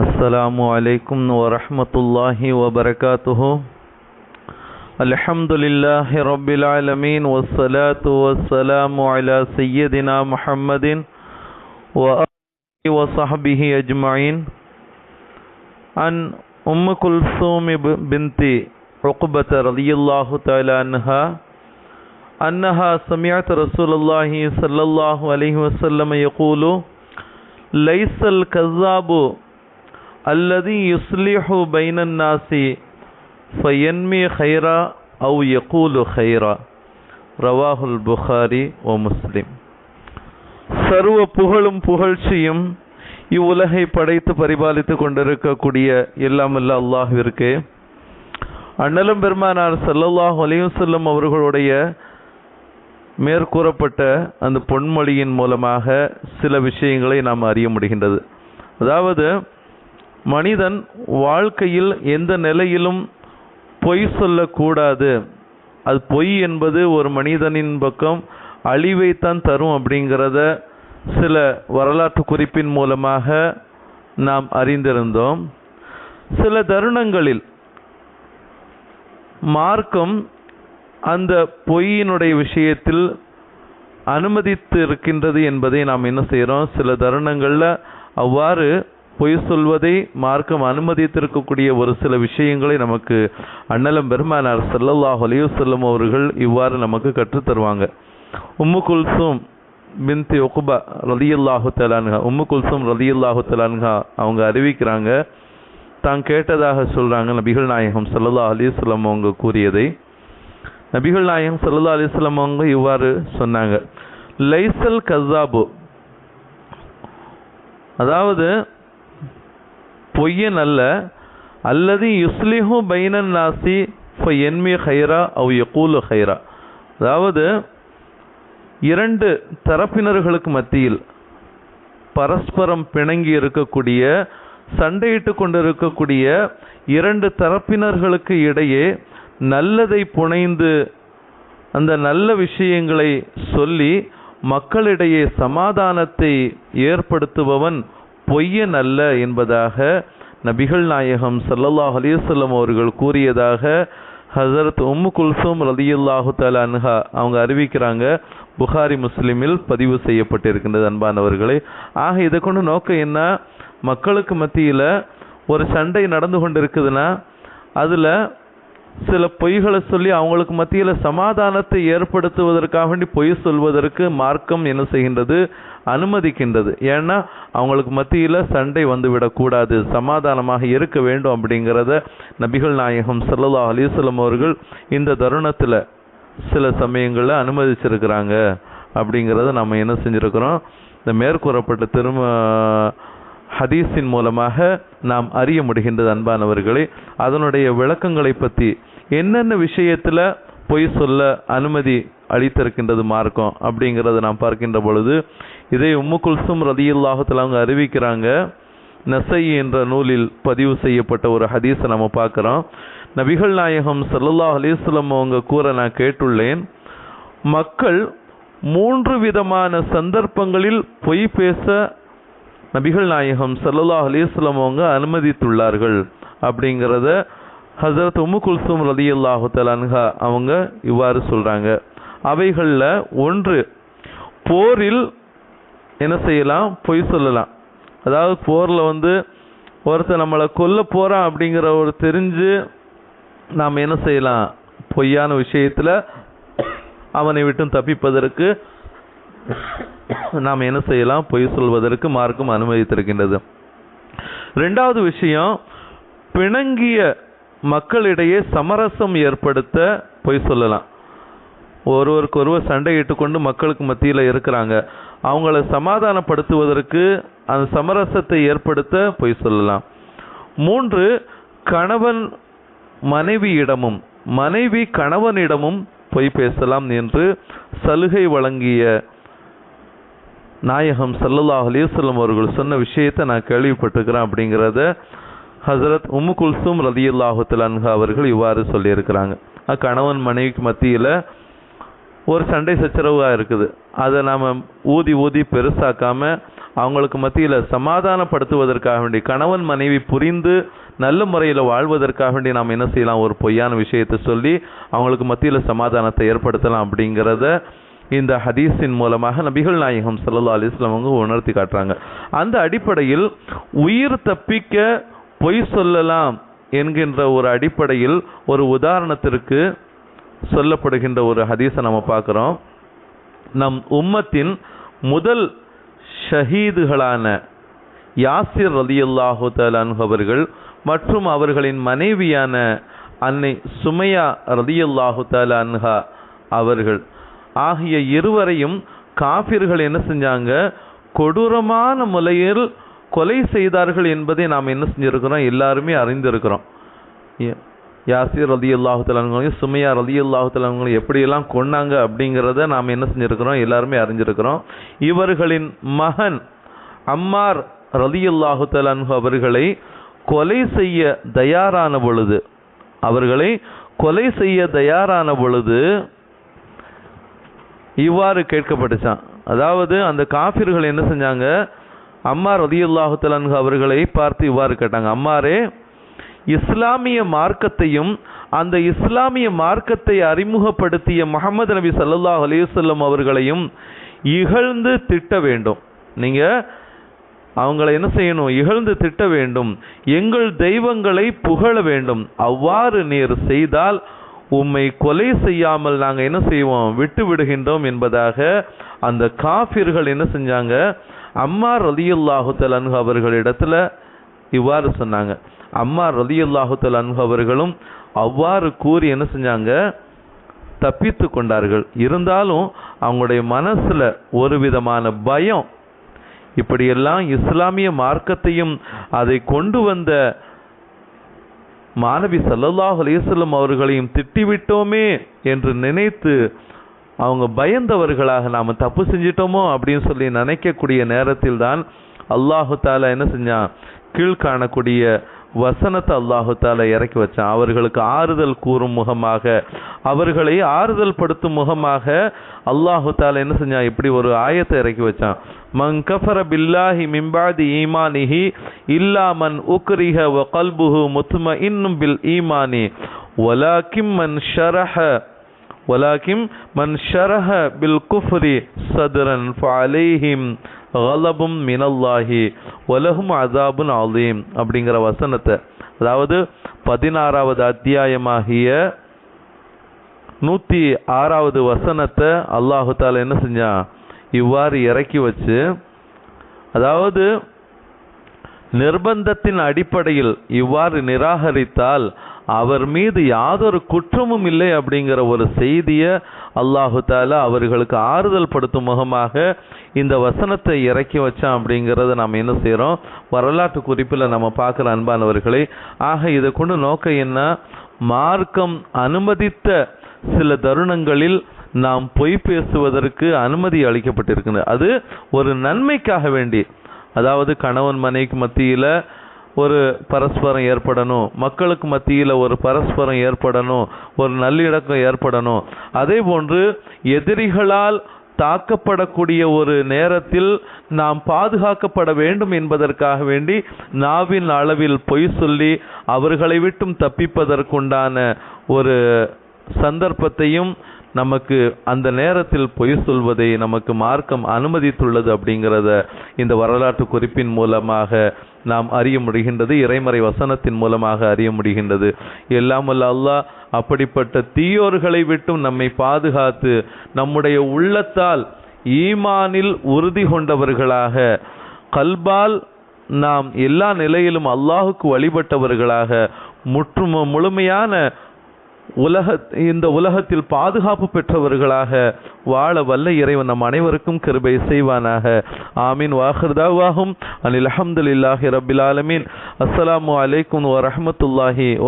السلام عليكم ورحمة الله وبركاته. الحمد لله رب العالمين والصلاة والسلام على سيدنا محمد وآله وصحبه أجمعين. عن أم كلثوم بنت عقبة رضي الله تعالى عنها أنها سمعت رسول الله صلى الله عليه وسلم يقول ليس الكذاب அல்லது யுஸ்லிஹு பைனன்னாசி ஃபயன்மி ஹைரா அவு யகூலு ஹைரா. ரவாஹுல் புகாரி ஓ முஸ்லிம். சர்வ புகழும் புகழ்ச்சியும் இவ்வுலகை படைத்து பரிபாலித்து கொண்டிருக்கக்கூடிய எல்லாமல்ல அல்லாஹிற்கு அண்ணலும் பெருமானார் சல்லல்லாஹ் அலையும் செல்லும் அவர்களுடைய மேற்கூறப்பட்ட அந்த பொன்மொழியின் மூலமாக சில விஷயங்களை நாம் அறிய முடிகின்றது. அதாவது மனிதன் வாழ்க்கையில் எந்த நிலையிலும் பொய் சொல்லக்கூடாது. அது பொய் என்பது ஒரு மனிதனின் பக்கம் அழிவைத்தான் தரும் அப்படிங்கிறத சில வரலாற்று குறிப்பின் மூலமாக நாம் அறிந்திருந்தோம். சில தருணங்களில் மார்க்கம் அந்த பொய்யினுடைய விஷயத்தில் அனுமதித்து இருக்கின்றது என்பதை நாம் என்ன செய்கிறோம்? சில தருணங்களில் அவ்வாறு பொய் சொல்வதை மார்க்கம் அனுமதித்திருக்கக்கூடிய ஒரு சில விஷயங்களை நமக்கு அண்ணலம் பெருமானார் ஸல்லல்லாஹு அலைஹி செல்லும் அவர்கள் இவ்வாறு நமக்கு கற்றுத் தருவாங்க. உம்மு குல்சும் பின்தி ஒகுபா ரலியல்லாஹு தலான்ஹா உம்மு குல்சும் ரலியல்லாஹு தலான்ஹா அவங்க அறிவிக்கிறாங்க. தான் கேட்டதாக சொல்கிறாங்க நபிகள் நாயகம் சல்லல்லா அலிஸ்லம் அவங்க கூறியதை. நபிகள் நாயகம் சல்லல்லா அலைஹி அவங்க இவ்வாறு சொன்னாங்க. லைசல் கசாபு அதாவது பொய்யன் அல்ல. அல்லது யுஸ்லிஹு பைனன் நாசி என்மி ஹைரா அவ் யகூலு ஹைரா. அதாவது இரண்டு தரப்பினர்களுக்கு மத்தியில் பரஸ்பரம் பிணங்கி இருக்கக்கூடிய சண்டையிட்டு கொண்டிருக்கக்கூடிய இரண்டு தரப்பினர்களுக்கு இடையே நல்லதை புனைந்து அந்த நல்ல விஷயங்களை சொல்லி மக்களிடையே சமாதானத்தை ஏற்படுத்துபவன் பொய்யன் அல்ல என்பதாக நபிகள் நாயகம் சல்லல்லாஹ் அலிசல்லம் அவர்கள் கூறியதாக ஹசரத் உம்மு குல்சூம் ரதியுல்லாஹு தஆலா அன்ஹா அவங்க அறிவிக்கிறாங்க. புகாரி முஸ்லிமில் பதிவு செய்யப்பட்டிருக்கின்றது அன்பானவர்களே. ஆக இதை கொண்டு நோக்கம் என்ன? மக்களுக்கு மத்தியில் ஒரு சண்டை நடந்து கொண்டு இருக்குதுன்னா அதில் சில பொய்களை சொல்லி அவங்களுக்கு மத்தியில் சமாதானத்தை ஏற்படுத்துவதற்காக வேண்டி பொய் சொல்வதற்கு மார்க்கம் என்ன செய்கின்றது? அனுமதிக்கின்றது. ஏன்னா அவங்களுக்கு மத்தியில் சண்டை வந்து விடக்கூடாது சமாதானமாக இருக்க வேண்டும் அப்படிங்கிறத நபிகள் நாயகம் ஸல்லல்லாஹு அலிஸ்லம் அவர்கள் இந்த தருணத்தில் சில சமயங்களில் அனுமதிச்சிருக்கிறாங்க. அப்படிங்கிறத நம்ம என்ன செஞ்சுருக்கிறோம்? இந்த மேற்கூறப்பட்ட திரும்ப ஹதீஸின் மூலமாக நாம் அறிய முடிகின்றது அன்பானவர்களே. அதனுடைய விளக்கங்களை பற்றி என்னென்ன விஷயத்தில் பொய் சொல்ல அனுமதி அளித்திருக்கின்றது மார்க்கம் அப்படிங்கிறத நாம் பார்க்கின்ற பொழுது இதை உம்மு குல்சும் ரதியுல்லாஹத்தில் அவங்க அறிவிக்கிறாங்க. நசை என்ற நூலில் பதிவு செய்யப்பட்ட ஒரு ஹதீஸை நம்ம பார்க்குறோம். நபிகள் நாயகம் ஸல்லல்லாஹு அலிஸ்லம் அவங்க கூற நான் கேட்டுள்ளேன் மக்கள் மூன்று விதமான சந்தர்ப்பங்களில் பொய் பேச நபிகள் நாயகம் சல்லல்லா அலிஸ்லம் அவங்க அனுமதித்துள்ளார்கள் அப்படிங்கிறத ஹசரத் உம்மு ரதி இல்லாஹுத்தல் தஆலா அவங்க இவ்வாறு சொல்கிறாங்க அவைகளில் ஒன்று போரில் என்ன செய்யலாம்? பொய் சொல்லலாம். அதாவது போரில் வந்து ஒருத்தர் நம்மளை கொல்ல போகிறான் அப்படிங்கிற ஒரு தெரிஞ்சு நாம் என்ன செய்யலாம்? பொய்யான விஷயத்தில் அவனை விட்டும் தப்பிப்பதற்கு நாம் என்ன செய்யலாம்? பொய் சொல்வதற்கு மார்க்கம் அனுமதித்திருக்கின்றது. ரெண்டாவது விஷயம் பிணங்கிய மக்களிடையே சமரசம் ஏற்படுத்த பொய் சொல்லலாம். ஒருவருக்கு ஒருவர் சண்டையிட்டு கொண்டு மக்களுக்கு மத்தியில் இருக்கிறாங்க. அவங்கள சமாதானப்படுத்துவதற்கு அந்த சமரசத்தை ஏற்படுத்த பொய் சொல்லலாம். மூன்று கணவன் மனைவியிடமும் மனைவி கணவனிடமும் பொய் பேசலாம் என்று சலுகை வழங்கிய நாயகம் ஸல்லல்லாஹு அலைஹி அவர்கள் சொன்ன விஷயத்தை நான் கேள்விப்பட்டிருக்கிறேன் அப்படிங்கிறத ஹசரத் உம்மு குல்சும் ரலியல்லாஹு அன்ஹா அவர்கள் இவ்வாறு சொல்லியிருக்கிறாங்க. அக்கணவன் மனைவிக்கு மத்தியில் ஒரு சண்டை சச்சரவாக இருக்குது. அதை நாம் ஊதி ஊதி பெருசாக்காமல் அவங்களுக்கு மத்தியில் சமாதானப்படுத்துவதற்காக வேண்டி கணவன் மனைவி புரிந்து நல்ல முறையில் வாழ்வதற்காக வேண்டி நாம் என்ன செய்யலாம்? ஒரு பொய்யான விஷயத்தை சொல்லி அவங்களுக்கு மத்தியில் சமாதானத்தை ஏற்படுத்தலாம் அப்படிங்கிறத இந்த ஹதீஸின் மூலமாக நபிகள் நாயகம் சல்லா அலிஸ்லாம் அவங்க உணர்த்தி காட்டுறாங்க. அந்த அடிப்படையில் உயிர் தப்பிக்க பொய் சொல்லலாம் என்கின்ற ஒரு அடிப்படையில் ஒரு உதாரணத்திற்கு சொல்லப்படுகின்ற ஒரு ஹதீஸை நம்ம பார்க்குறோம். நம் உம்மத்தின் முதல் ஷஹீதுகளான யாசிர் ரலியல்லாஹு தலான் அவர்கள் மற்றும் அவர்களின் மனைவியான அன்னை சுமையா ரதியுல்லாஹு தலான்ஹா அவர்கள் ஆகிய இருவரையும் காபிர்கள் என்ன செஞ்சாங்க? கொடூரமான முறையில் கொலை செய்தார்கள் என்பதை நாம் என்ன செஞ்சிருக்கிறோம்? எல்லாருமே அறிந்திருக்கிறோம். யா- யாசிர் ரதி அல்லாஹுத்தலங்களையும் சுமையா ரதி அல்லாஹுத்தலங்களையும் எப்படியெல்லாம் கொன்னாங்க அப்படிங்கிறத நாம் என்ன செஞ்சுருக்கிறோம்? எல்லாருமே அறிஞ்சிருக்கிறோம். இவர்களின் மகன் அம்மார் ரதி அல்லாஹுத்தலன்ஹு அவர்களை கொலை செய்ய தயாரான பொழுது அவர்களை கொலை செய்ய தயாரான பொழுது இவ்வாறு கேட்கப்பட்டுச்சான் அதாவது அந்த காஃபிர்கள் என்ன செஞ்சாங்க? அம்மா ரதியுல்லாஹுத்தலன்கு அவர்களை பார்த்து இவ்வாறு கேட்டாங்க. அம்மாரே இஸ்லாமிய மார்க்கத்தையும் அந்த இஸ்லாமிய மார்க்கத்தை அறிமுகப்படுத்திய முகமது நபி சல்லாஹ் அலையுசல்லம் அவர்களையும் இகழ்ந்து திட்ட வேண்டும். நீங்கள் அவங்களை என்ன செய்யணும்? இகழ்ந்து திட்ட வேண்டும். எங்கள் தெய்வங்களை புகழ வேண்டும். அவ்வாறு நீர் செய்தால் உம்மை கொலை செய்யாமல் நாங்கள் என்ன செய்வோம்? விட்டு விடுகின்றோம் என்பதாக அந்த காஃபிர்கள் என்ன செஞ்சாங்க? அம்மா ரலியல்லாஹு தலன்ஹு அவர்களிடத்துல இவ்வாறு சொன்னாங்க. அம்மா ரலியல்லாஹு அன்ஹு அவர்களும் அவ்வாறு கூறி என்ன செஞ்சாங்க? தப்பித்து கொண்டார்கள். இருந்தாலும் அவங்களுடைய மனசில் ஒரு விதமான பயம். இப்படியெல்லாம் இஸ்லாமிய மார்க்கத்தையும் அதை கொண்டு வந்த மாணவி சல்லல்லாஹ் அலைஹி அவர்களையும் திட்டிவிட்டோமே என்று நினைத்து அவங்க பயந்தவர்களாக நாம் தப்பு செஞ்சிட்டோமோ அப்படின்னு சொல்லி நினைக்கக்கூடிய நேரத்தில் தான் அல்லாஹு தாலா என்ன செஞ்சான்? கீழ்காணக்கூடிய வசனத்தை அல்லாஹு தாலா இறக்கி வச்சான். அவர்களுக்கு ஆறுதல் கூறும் முகமாக அவர்களை ஆறுதல் படுத்தும் முகமாக அல்லாஹு தாலா என்ன செஞ்சான்? இப்படி ஒரு ஆயத்தை இறக்கி வச்சான். மங் கஃபர பில்லாஹி மிம்பாதி ஈமானிஹி இல்லா மன் உக்ரிஹ வ கல்புஹு முத்ம இன்னும் பில் ஈமானி. ஒலாக்கிம் மன் ஷரஹ ولكن من شرح بالكفر صدرا فعليهم غضب من الله ولهم عذاب عظيم அப்படிங்கிற வசனத்தை அதாவது பதினாறாவது அத்தியாயமாகிய நூத்தி ஆறாவது வசனத்தை அல்லாஹு தாலா என்ன செஞ்சான் இவ்வாறு இறக்கி வச்சு அதாவது நிர்பந்தத்தின் அடிப்படையில் இவ்வாறு நிராகரித்தால் அவர் மீது யாதொரு குற்றமும் இல்லை அப்படிங்கிற ஒரு செய்தியை அல்லாஹு தாலா அவர்களுக்கு ஆறுதல் படுத்தும் முகமாக இந்த வசனத்தை இறக்கி வச்சான் அப்படிங்கிறத நாம் என்ன செய்கிறோம் வரலாற்று குறிப்பில் நம்ம பார்க்குற அன்பானவர்களே ஆக இதை கொண்டு நோக்கம் என்ன? மார்க்கம் அனுமதித்த சில தருணங்களில் நாம் பொய் பேசுவதற்கு அனுமதி அளிக்கப்பட்டிருக்கிறது அது ஒரு நன்மைக்காக வேண்டி அதாவது கணவன் மனைவிக்கு மத்தியில் ஒரு பரஸ்பரம் ஏற்படணும். மக்களுக்கு மத்தியில் ஒரு பரஸ்பரம் ஏற்படணும். ஒரு நல்லிணக்கம் ஏற்படணும். அதே போன்று எதிரிகளால் தாக்கப்படக்கூடிய ஒரு நேரத்தில் நாம் பாதுகாக்கப்பட வேண்டும் என்பதற்காக வேண்டி நாவின் அளவில் பொய் சொல்லி அவர்களை விட்டும் தப்பிப்பதற்குண்டான ஒரு சந்தர்ப்பத்தையும் நமக்கு அந்த நேரத்தில் பொய் சொல்வதை நமக்கு மார்க்கம் அனுமதித்துள்ளது அப்படிங்கிறத இந்த வரலாற்று குறிப்பின் மூலமாக நாம் அறிய முடிகின்றது இறைமறை வசனத்தின் மூலமாக அறிய முடிகின்றது. எல்லாம் அல்லாஹ் அப்படிப்பட்ட தீயோர்களை விட்டும் நம்மை பாதுகாத்து நம்முடைய உள்ளத்தால் ஈமானில் உறுதி கொண்டவர்களாக கல்பால் நாம் எல்லா நிலையிலும் அல்லாஹுக்கு வழிபட்டவர்களாக முற்றும் முழுமையான உலக இந்த உலகத்தில் பாதுகாப்பு பெற்றவர்களாக வாழ வல்ல இறைவன் நம் அனைவருக்கும் கிருபை செய்வானாக. ஆமீன். வாஹர்தாவாகும் அனில் அஹமதுல்லாஹி ரபில் ஆலமீன். அஸ்லாம் அலைக்கும் வரஹமத்துல்லாஹி